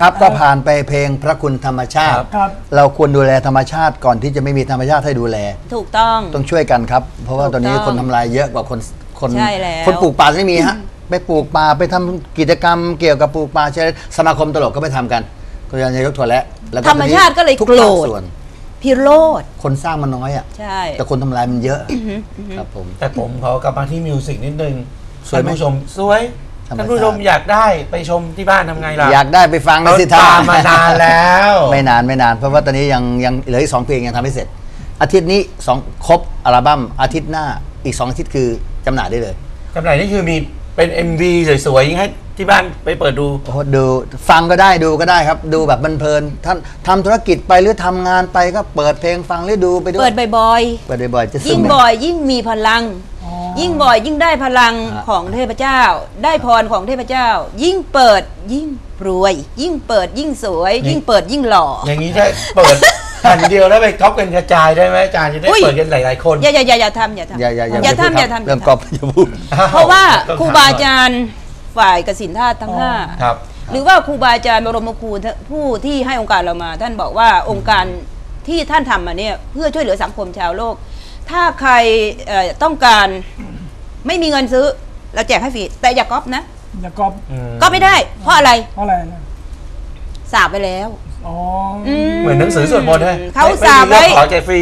ครับก็ผ่านไปเพลงพระคุณธรรมชาติ ครับ เราควรดูแลธรรมชาติก่อนที่จะไม่มีธรรมชาติให้ดูแล ถูกต้อง ต้องช่วยกันครับ เพราะว่าถูกตอนนี้ต้องคนทำลายเยอะกว่าคนคนใช่แล้ว คนปลูกป่าไม่มีฮะไปปลูกป่าไปทำกิจกรรมเกี่ยวกับปลูกป่าใช่สมาคมตลกก็ไปทำกันก็ยังนายกถั่วและแล้วธรรมชาติก็เลยทุกโกรภาคธส่วน พิโรธคนสร้างมันน้อยอะใช่ แต่คนทำลายมันเยอะครับผม แต่ผมขอกลับมาที่มิวสิกนิดนึงสวยท่านไหมผู้ชมสวย ธรรมชาติท่านผู้ชมอยากได้ไปชมที่บ้านทำไงล่ะอยากได้ไปฟังเราสิท่าตามมานานแล้ว ไม่นานไม่นาน เพราะว่าตอนนี้ยังยังเหลืออีกสองเพลงยังทำไม่เสร็จ อาทิตย์นี้สองครบอัลบั้มอาทิตย์หน้าอีกสองอาทิตย์คือจำหน่ายได้เลย จำหน่ายนี่คือมีเป็น MV สวยๆให้ที่บ้านไปเปิดดู โอ้โหดูฟังก็ได้ดูก็ได้ครับ ดูแบบเพลินๆท่านทำธุรกิจไปหรือทำงานไปก็เปิดเพลงฟังหรือดูไปด้วยเปิดบ่อยเปิดบ่อยๆจะๆ ซึยิ่มงบ่อยยิ่งมีพลัง ยิ่งบ่อยยิ่งได้พลังอะของเทพเจ้า ได้พรของเทพเจ้า ยิ่งเปิดยิ่งรวย ยิ่งเปิดยิ่งสวยนี่ยิ่งเปิดยิ่งหล่อ อย่างนี้ถ้าเปิดแผ่นเดียวแล้วไปก๊อปกันกระจายได้ไหมอาจารย์จะได้อุ้ยเปิดกันหลายๆคนอย่าอย่าอย่าอย่าทำอย่าทำอย่าอย่าอย่าอย่าพูดทำอย่าทำเรื่องอย่ากอบอย่าพูดเพราะว่าต้องครูทำบาอาจารย์ฝ่ายกสินธาตุทั้งห้าครับหรือว่าครูบาอาจารย์บรมครูผู้ที่ให้องค์การเรามา ท่านบอกว่าองค์การที่ท่านทำมาเนี่ยเพื่อช่วยเหลือสังคมชาวโลก ถ้าใครเอ่อต้องการ ไม่มีเงินซื้อ เราแจกให้ฟรีแต่อย่าก๊อปนะอย่าก๊อปก็ไม่ได้ เพราะอะไรเพราะอะไรนะสาบไปแล้ว อ๋อเหมือนหนังสือสวดมนต์ฮะเขาไม่สาบไม่มีก็ไว้ขอแจกฟรี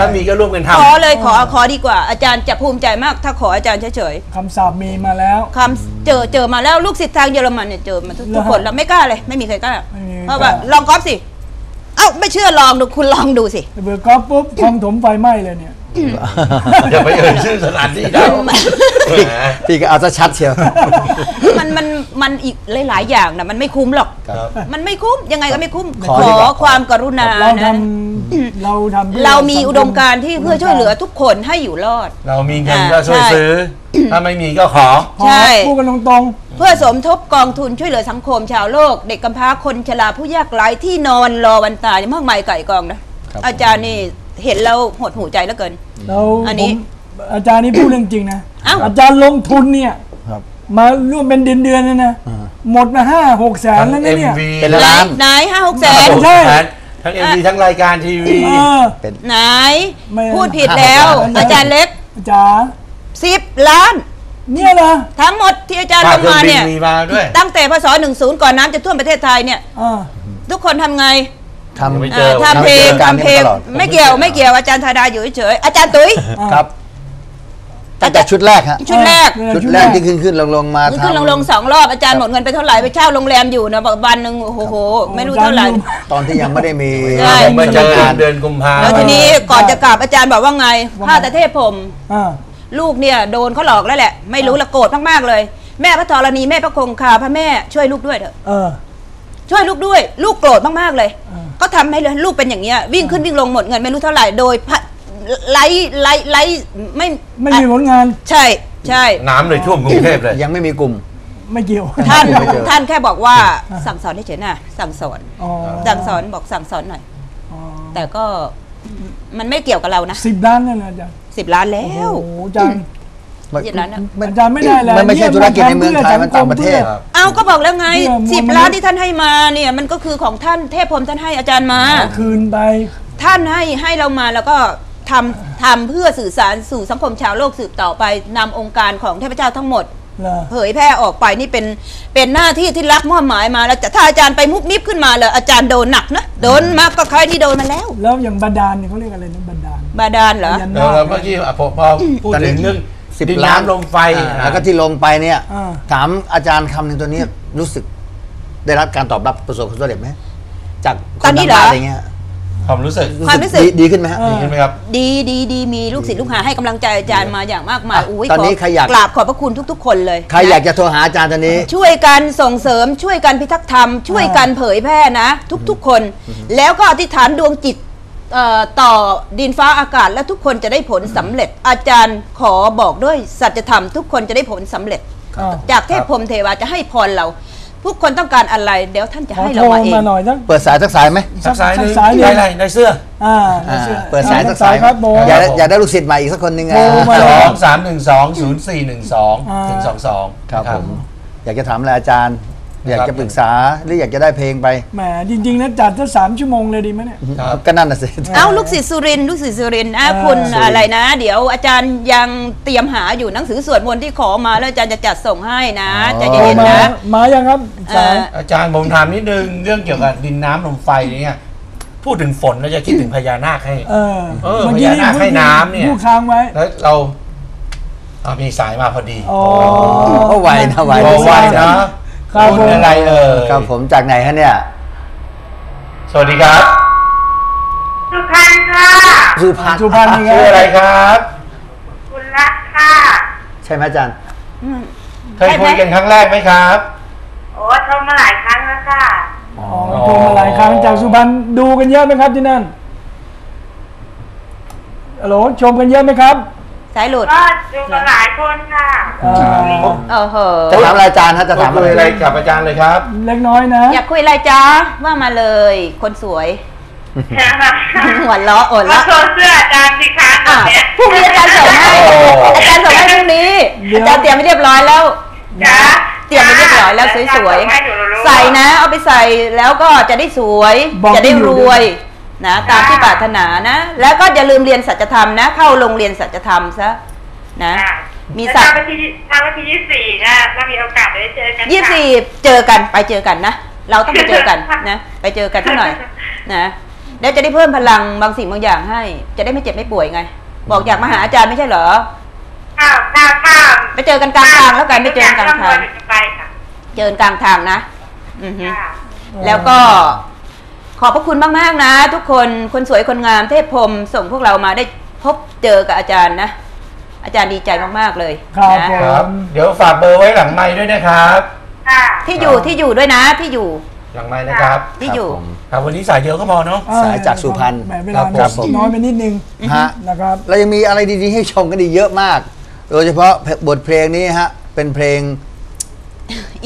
ถ้ามีก็ร่วมกันทขอเลยขอขอดีกว่า อาจารย์จะภูมิใจมาก ถ้าขออาจารย์เฉยคำสาปมีมาแล้ว ๆคำเจอเจอมาแล้วลูกศิษย์ทางเยอรมันเนี่ยเจอมาทุกเหรอทุกคนแล้วไม่กล้าเลย ไม่มีใครกล้าไม่มีใครเพราะว่ากล้าลองก๊อปสิ เอ้าไม่เชื่อลองดูคุณลองดูสิ เบื่อก๊อปปุ๊บคลองถมไฟไหม้เลยเนี่ยำ อย่าไปเอ่ยชื่อสถานที่ได้แหมพี่ก็เอาซะชัดเชียว มันมันมันอีกหลาย ๆ อย่างนะมันไม่คุ้มหรอกครับมันไม่คุ้มยังไงก็ไม่คุ้ม ขอขดีอกว่าความกรุณาเราทนะำเราทำพื่เรามีอุดมการณ์สังคที่เพื่อช่วยเหลือทุกคนให้อยู่รอด เรามีเงินอ่าก็ช่วยใช่ซื้อ ถ้าไม่มีก็ขอขอใช่พูดกันตรงเพื่อสมทบกองทุนช่วยเหลือสังคมชาวโลก เด็กกำพร้าคนชราผู้ยากไร้ที่นอนรอวันตายมากมายไก่กองนะครับอาจารย์นี่ เห็นแล้วหดหูใจเหลือเกินๆเราอันนี้ผมอาจารย์นี่พูดเรื่องจริงนะเอ้าอาจารย์ลงทุนเนี่ย ครับ มาร่วมเป็นเดือนเดือนๆนะนะอ่า หมดมาห้าหกแสนแล้วนะเนี่ย MV เป็นไหนล้านไหนห้าหกแสน ใช่ ทั้ง MV ทั้งรายการทีวี เออ เป็น ไหน ไม่ พูดผิดแล้ว ไม่ อาจารย์เล็กจ๋าสิบล้าน เนี่ยเหรอทั้งหมดที่อาจารย์ลค่างเครื่องมาบินเนี่ยมีมาด้วย ตั้งแต่พศ10 ก่อนน้ำจะท่วมประเทศไทยเนี่ย อ่าทุกคนทำไง ทำ ไม่เอ่อเจอ ทำเพลงทำการทำเพลงนี้มาตลอด ไม่เกี่ยวไม่เกี่ยวอาจารย์ธาดาอยู่เฉยๆอาจารย์ตุ้ย ครับตั้งแต่ชุดแรกฮะชุดแรก เออชุดแรกที่ขึ้นขึ้นลงลงมามันขึ้นลงทำลงสองรอบอาจารย์หมดเงินไปเท่าไหร่ไปเช่าโรงแรมอยู่นะบอกวันหนึ่งโอ้โหไม่รู้เท่าไหร่ ตอนที่ยังไม่ได้มีใช่ ผมมาเจอสถานการณ์เดือนกุมภาแล้วทีนี้ก่อนจะกลับอาจารย์บอกว่าไงว่าไง ผ้าตะเทพผม อ่า ลูกเนี่ยโดนเขาหลอกแล้วแหละ ไม่รู้ละโกรธมากๆเลย แม่พระธรณีแม่พระคงคาพระแม่ช่วยลูกด้วยเถอะเออ ช่วยลูกด้วย ลูกโกรธมากๆเลยอ่า ก็ทำให้เลยลูกเป็นอย่างเงี้ยวิ่งขึ้นวิ่งลงหมดเงินไม่รู้เท่าไหร่โดยพะไล่ไล่ไล่ไม่ไม่มีผลงาน ใช่ใช่น้ำเลยท่วมกรุงเทพเลยยังไม่มีกลุ่มไม่เกี่ยวท่านไม่เจอท่านแค่บอกว่าสั่งสอนเฉยๆนะสั่งสอนอ๋อสั่งสอนบอกสั่งสอนหน่อยอ๋อแต่ก็มันไม่เกี่ยวกับเรานะสิบล้านนั่นแหละอาจารย์สิบล้านแล้โอ้วโหอาจา รย์มันเจ็ดล้านอะมันอาจารย์ไม่ได้แล้วมันไม่ใช่เยธุรกิจในเมืองไทยพื่มันต่างประเทศพื่อเอาก็บอกแล้วไงเพื่อมวลสิบมนุษย์ล้านที่ท่านให้มาเนี่ยมันก็คือของท่านเทพพรหมท่านให้อาจารย์มาเอาคืนไป ท่านให้ให้เรามาแล้วก็ทำทำเพื่อสื่อสารสู่สังคมชาวโลกสืบต่อไปนำองค์การของเทพเจ้าทั้งหมดเหรอเผยแพร่ออกไปนี่เป็นเป็นหน้าที่ที่รักมอบหมายมาแล้วจะถ้าอาจารย์ไปมุกนิบขึ้นมาเลยอาจารย์โดนหนักนะโดนมากก็ใครที่โดนมาแล้ว แล้วอย่างบาดาลเนี่ยเขาเรียกอะไรนะบาดาลบาดาลเหรอพญาเอนาอคเมื่อกี้อะพอพอพูดตอนนี้ถึงเรื่อง สิบดินล้านน้ำลมไฟอ่า แล้วก็ที่ลงไปเนี่ย อ่า ถามอาจารย์คำหนึ่งตัวนี้รู้สึกได้รับการตอบรับประสบความสำเร็จไหมจากคตอนนนี้ทางเหรอบ้านอะไรเงี้ยความรู้สึกความรู้สึก ดีดีขึ้นไหมฮะเออดีขึ้นไหมครับ ดีดีดีมีลูกศิษย์ลูกหาให้กำลังใจอาจารย์มาอย่างมากมายอะอุ้ยตอนนี้ขใครอยาก กราบขอบพระคุณทุก ๆ คนเลยใครอยากจะโทรหาอาจารย์ตอนนี้ ช่วยกันส่งเสริมช่วยกันพิทักษ์ธรรม ช่วยกันเผยแพร่นะ ทุก ๆ คน แล้วก็อธิษฐานดวงจิตเอ่อ ต่อดินฟ้าอากาศและทุกคนจะได้ผลสำเร็จ อาจารย์ขอบอกด้วยสัจธรรมทุกคนจะได้ผลสำเร็จอ่าจากเทพพรหมเทวาจะให้พรเราทุกคนต้องการอะไรเดี๋ยวท่านจะขอให้โทเรารมาเองมาหน่อยสักเปิดสายสักสายไหมสักสายหนึงสักสายหนึ่งได้อะไรได้เสื้ออ่าอ่าชื่อเปิดสายสักสายครับโบอยากได้ครับผมอยากได้ลูกศิษย์ใหม่อีกสักคนหนึ่งโทรมาสเลยองสามหนึ่งสองศูนย์สี่หนึ่งสองถึงสองสองครับผมอยากจะถามอะไรอาจารย์ อยากจะปรึกษาหรืออยากจะได้เพลงไปแหมจริงๆนะจัดสักสามชั่วโมงเลยดีไหมเนี่ย ครับก็นั่นน่ะสิ เอ้าลูกศิษย์สุรินทร์ลูกศิษย์สุรินทร์นะเออคุณสุรินทร์ อะไรนะ เดี๋ยวอาจารย์ยังเตรียมหาอยู่หนังสือสวดมนต์ที่ขอมาแล้วอาจารย์จะจัดส่งให้นะใจโทรเย็นมาๆนะ มายังครับสายเอ่ออาจารย์ผมถามนิดนึงเรื่องเกี่ยวกับดินน้ำลมไฟเนี่ยพูดถึงฝนเราจะคิดถึงพญานาคให้ เออเออเมื่อกี้นี่พญานาคพูดให้น้ำเนี่ย พูดค้างไว้แล้วเราอ่ามีสายมาพอดี อ๋อโอ้ไวนะไวโอ้ไวนะ ครัคุบณอะไรเอ่ยครับผมจากไหนฮะเนี่ย สวัสดีครับสุพรรณค่ะ สุพรรณสุพรรณนี่ไงชื่ออะไรครับคุณรักค่ะ ใช่ไหมอาจารย์เคยคุยกันครั้งแรกไหมครับ โอ้โทรมาหลายครั้งแล้วค่ะ อ๋อโทรมาหลายครั้งจากสุพรรณดูกันเยอะไหมครับที่นั่นฮัลโหลชมกันเยอะไหมครับ สายหลุดก็ดูมาหลายคนค่ะอ่าโอ้โหจะถามอะไรอาจารย์ฮะจะถามคุยอะไรกับอาจารย์เลยครับเล็กน้อยนะ อยากคุยอะไรจ๊ะว่ามาเลย คนสวยหัวเราะอ่อนมาละโชว์เสื้ออาจารย์สิคะตออะนเนี้ยพรุ่งนี้อาจารย์ส่งให้โอ้อาจารย์ส่งให้พรุ่งนี้เดี๋ยวอาจารย์เตรียมไว้เรียบร้อยแล้วจ้ะเตรียมไว้เรียบร้อยแล้วสวยให้หนูรู้ๆใส่นะ เอาไปใส่แล้วก็จะได้สวยบอกจะได้ที่อยู่รด้ววยย นะตามที่ปรารถนานะ แล้วก็อย่าลืมเรียนสัจธรรมนะ เข้าโรงเรียนสัจธรรมซะนะจ้ะมีแล้วสัจทำวันที่ทำวันที่ยี่สิบสี่นะเรามีโอกาสได้เจอกันค่ะยี่สิบสี่เจอกันไปเจอกันนะเราต้องไปเจอกันนะ ไปเจอกันสักหน่อยนะแล้วจะได้เพิ่มพลังบางสิ่งบางอย่างให้ จะได้ไม่เจ็บไม่ป่วยไง บอกอยากมาหาอาจารย์ไม่ใช่เหรอข้าวข้าวข้าวไปเจอกันกลางทางแล้วกันไปเจอกันกลางทางหนูจะไปค่ะเจอกันกลางทางนะ อือฮึค่ะแล้วก็ ขอบพระคุณมาก ๆ นะ ทุกคนคนสวยคนงามเทพพรหมส่งพวกเรามาได้พบเจอกับอาจารย์นะ อาจารย์ดีใจมาก ๆ เลยครับนะผมครับ เดี๋ยวฝากเบอร์ไว้หลังไม้ด้วยนะครับ ค่ะ ที่อยู่ที่อยู่ด้วยนะที่อยู่หลังไม้นะครับที่อยู่ ครับผม ครับวันนี้สายเดียวก็พอเนาะอ่สายจากสุพรรณแหมเวลาครับผมน้อยไปนิดนึงฮะ นะครับ เรายังมีอะไรดีๆให้ชมกันอีกเยอะมาก โดยเฉพาะบทเพลงนี้ฮะ เป็นเพลงเ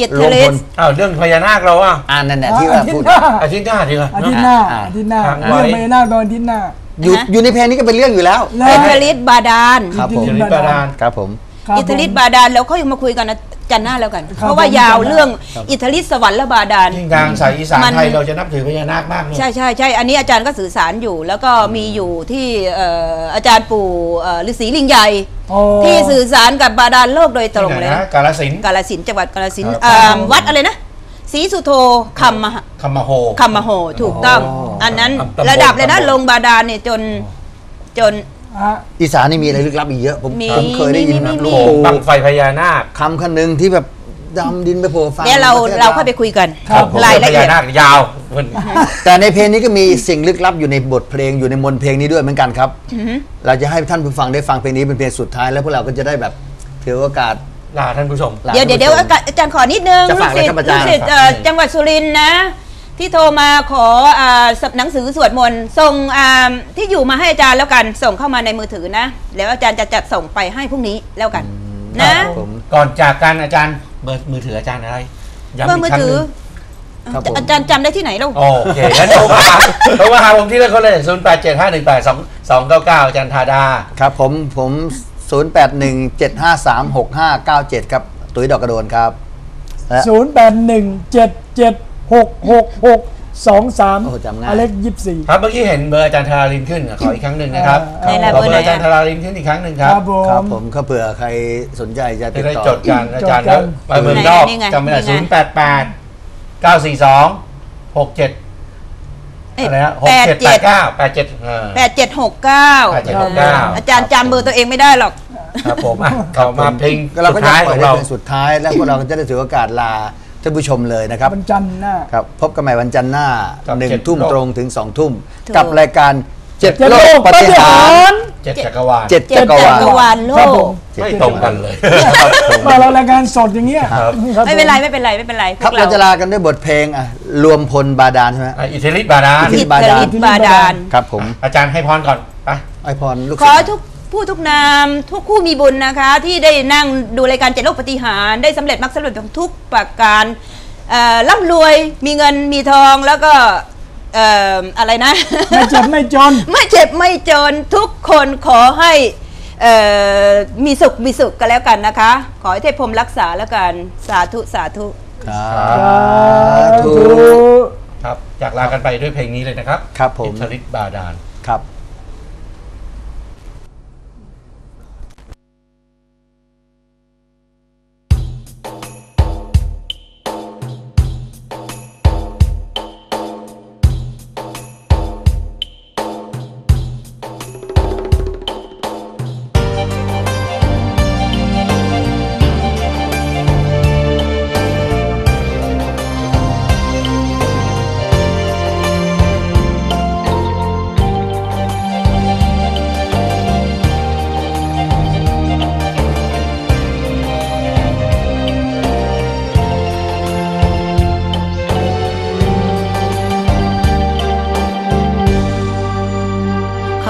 อียดรเทวมเลพสลอ้าวเรื่องพญานาคเราอะอ่านนั่นแหละที่ว่าพูดอาทิตย์หน้าดีกว่าอาเนทิตอะย์หน้าอ่าอาทิตย์หน้าทางไว้เรื่องพญานาคตอนอาทิตย์หน้าอยู่อยู่ในเพลงนี้ก็เป็นเรื่องอยู่แล้วแล้วอิทลิสบาดาลครับผมเดี๋ยวนี้ประดานครับผมครับอิทลิสบาดาลแล้วเขายังมาคุยกันนะ จันทร์หน้าแล้วกันครับเพราะว่ายาวผมเรื่องอิทลิสสวรรค์และบาดาล ยิ่งทางสายอีสานมัน ไทยเราจะนับถือพญานาคมากเลย ใช่ใช่ใช่อันนี้อาจารย์ก็สื่อสารอยู่ แล้วก็มีอยู่ที่เอ่ออาจารย์ปู่เอ่อฤาษีลิงใหญ่ โอ้ที่สื่อสารกับบาดาลโลกโดยตรงที่ไหนเลยนะกาลสินธุ์ กาลสินธุ์จังหวัดกาลสินธุ์ครับ อ่าวัดอะไรนะศรีสุโธคำมหา คำมาโฮคำมโหถูกต้อง อ๋ออัอันนั้นตำบลระดับเลยนะตำบล ลงบาดาลเนี่ยจนจนฮะ อีสานนี่มีอะไรลึกลับอีกเยอะผมมีผมเคยได้ยินมีนะมีหลวงโอ้ปู่บังไฟพญานาค คำคันหนึ่งที่แบบดำดินไปโผล่ฟ้าเนี่ยเราประทศเราค่อยไปคุยกันครับผมรายพละเอีญายดนาคยาวมันแต่ในเพลงนี้ก็มีสิ่งลึกลับอยู่ในบทเพลงอยู่ในมนต์เพลงนี้ด้วยเหมือนกันครับ เราจะให้ท่านผู้ฟังได้ฟังเพลงนี้เป็นเพลงสุดท้ายแล้วพวกเราก็จะได้แบบถือโอกาสลาท่านผู้ชม ลาเดี๋ยวเดี๋ยวเดี๋ยวท่านผู้ชม อาจารย์ขอนิดนึงจะฝากอะไรครับอาจารย์ ลูกศิษย์เอ่อจังหวัดสุรินทร์นะ ที่โทรมาขออ่าหนังสือสวดมนต์ส่งอ่าที่อยู่มาให้อาจารย์แล้วกัน ส่งเข้ามาในมือถือนะ แล้วอาจารย์จะจัดส่งไปให้พรุ่งนี้แล้วกัน นะ ครับผมก่อนจากกันอาจารย์เบอร์มือถืออาจารย์อะไรย้ำเบอร์อีมืกอครั้งถืหอนึ่ง ครับผม อาจารย์จำได้ที่ไหนแล้วโอเคงั้นโทรมาโทรมาหาผมที่เลยเขาเลยศูนย์แปดเจ็ดห้าหนึ่งแปดสองสองเก้าเก้าอาจารย์ธาดา ครับผมผม 0817536597 ครับ ตุ้ยดอกกระโดนครับและศูนย์แป ดหนึ่งเจ็ดเจ็ดหกหกหกสองสามโอ้โหจำง่าย อเล็กยี่สิบสี่ ครับเมื่อกี้เห็นเบอร์อาจารย์ธารารินขึ้นอะขออีกครั้งหนึ่งนะครับอ่าไหนล่ะขอเบอเบอร์ไหนร์อาจารย์ธารารินขึ้นอีกครั้งหนึ่งครับครับผม ครับผมก็เผื่อใครสนใจจะติจะดได้ต่อ จดกันอาจารย์จดกัแล้วนไปเมืองนอกนี่ไงจำไม่ได้นี่ศูไงนย์แปดแปดเก้าสี่สองหกเจ็ดเอ้ยอะไรนะหกแปดเจ็ดแปเจ็ดดเก้าแปดเจ็ดเออ แปดเจ็ดหกเก้าแปดเจ็ดหกเก้าอาจารย์จำเบอร์ตัวเองไม่ได้หรอก ครับผมอะต่อมาเพลงก็เราสุก็ดจะท้ายปขล่ออยงในเราเพลงสุดท้ายแล้วพวกเราก็จะได้ถือโอกาสลา ท่านผู้ชมเลยนะครับวันจันทร์หน้าครับพบกันใหม่วันจันทร์หน้ากับหนึ่งเจ็ดทุ่มโลก ตรงถึงสองทุ่ม ถูก กับรายการเจ็ดเจ็ดโลโลกกปปฏิฏิหาหารรเจ็ดจักรวาลเจ็ดเจ็ดจักรวาจัลกรวาลโลครับผกมไม่ตรงกันเลยครับผมมาเรารายการสดอย่างเงี้ยครับ ครับไม่เป็นไร ไม่เป็นไร ไม่เป็นไรพครัวบกเราเราจะลากันด้วยบทเพลงอะรวมพลบาดาลใช่ไหม อะอิทธิฤทธิ์บาดาลอิทธิ อิทธิฤทธิ์บาดาล ครับผมอาจารย์ให้พรก่อนไป ไอพรลูกขอศิษย์ ทุก ผู้ทุกนามทุกคู่มีบุญนะคะ ที่ได้นั่งดูรายการเจ็ดโลกปฏิหารได้สำเร็จมรรคสำเร็จของทุกประการร่ำรวยมีเงินมีทองแล้วก็อะไรนะ ไม่เจ็บไม่จน ไม่เจ็บไม่จนทุกคนขอให้มีสุขมีสุขกันแล้วกันนะคะ ขอให้เทพพรมรักษาแล้วกันสาธุสาธุสาธุครับ จากลากันไปด้วยเพลงนี้เลยนะครับ ครับผมชลิตบาดาลครับ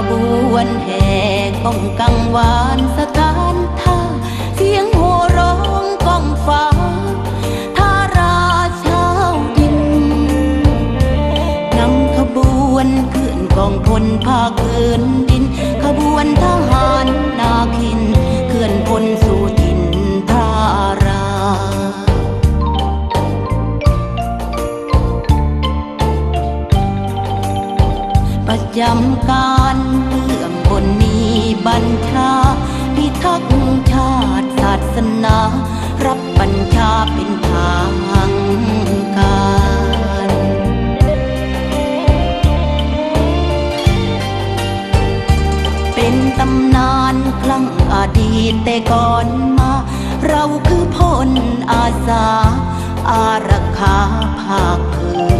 ขบวนแห่ก้องกังวานสถานท่าเสียงโหร้องก้องฟ้าทาราเช้าดินนำขบวนขึ้นกองพลภาคอื่น จำการเลื่อมคนนี้บัญชาพิทักษ์ชาติศาสนา รับบัญชาเป็นทางการเป็นตำนานคลั่งอดีตแต่ก่อนมา เราคือพลอาสา อารักขาภาคพื้น